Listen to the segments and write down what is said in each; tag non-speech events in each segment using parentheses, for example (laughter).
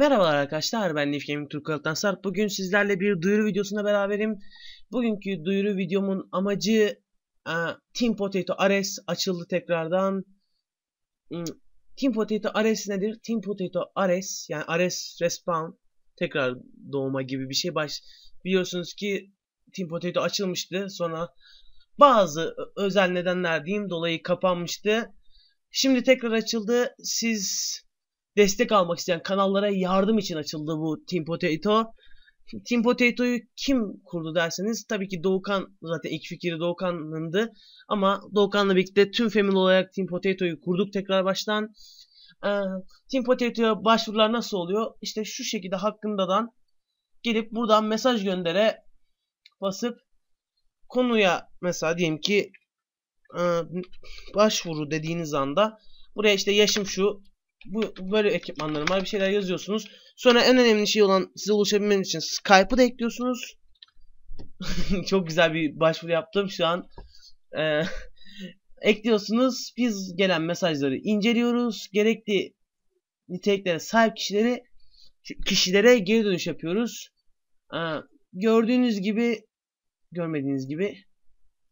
Merhabalar arkadaşlar ben Nif Gaming Sarp. Bugün sizlerle bir duyuru videosuna beraberim. Bugünkü duyuru videomun amacı e, Team Potato Ares açıldı tekrardan. Hmm, Team Potato Ares nedir? Team Potato Ares yani Ares Respawn tekrar doğma gibi bir şey. Baş, biliyorsunuz ki Team Potato açılmıştı. Sonra bazı özel nedenler diyeyim dolayı kapanmıştı. Şimdi tekrar açıldı. Siz destek almak isteyen kanallara yardım için açıldı bu Team Potato. Team Potato'yu kim kurdu derseniz tabii ki Doğukan zaten ilk fikri Doğukan'ındı. Ama Doğukan'la birlikte tüm family olarak Team Potato'yu kurduk tekrar baştan. Ee, Team Potato'ya başvurular nasıl oluyor? İşte şu şekilde hakkındadan gelip buradan mesaj göndere basıp konuya mesela diyelim ki e, başvuru dediğiniz anda buraya işte yaşım şu bu böyle ekipmanlarım var bir şeyler yazıyorsunuz. Sonra en önemli şey olan size ulaşabilmeniz için Skype'ı da ekliyorsunuz. (laughs) Çok güzel bir başvuru yaptım şu an. Ee, (laughs) ekliyorsunuz. Biz gelen mesajları inceliyoruz. Gerekli niteliklere sahip kişileri kişilere geri dönüş yapıyoruz. Ee, gördüğünüz gibi görmediğiniz gibi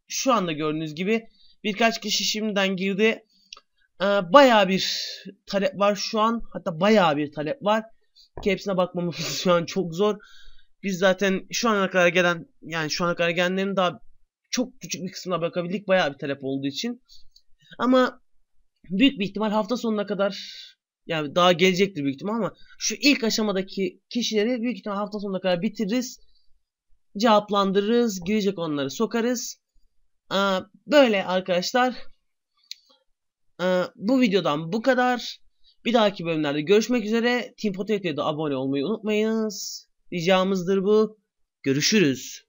şu anda gördüğünüz gibi birkaç kişi şimdiden girdi. Ee, bayağı bir talep var şu an. Hatta bayağı bir talep var. Ki hepsine bakmamız (laughs) şu an çok zor. Biz zaten şu ana kadar gelen yani şu ana kadar gelenlerin daha çok küçük bir kısmına bakabildik. Bayağı bir talep olduğu için. Ama büyük bir ihtimal hafta sonuna kadar yani daha gelecektir büyük ihtimal ama şu ilk aşamadaki kişileri büyük ihtimal hafta sonuna kadar bitiririz. Cevaplandırırız. Girecek onları sokarız. Ee, böyle arkadaşlar. Ee, bu videodan bu kadar. Bir dahaki bölümlerde görüşmek üzere. Team Potato'ya da abone olmayı unutmayınız. Ricamızdır bu. Görüşürüz.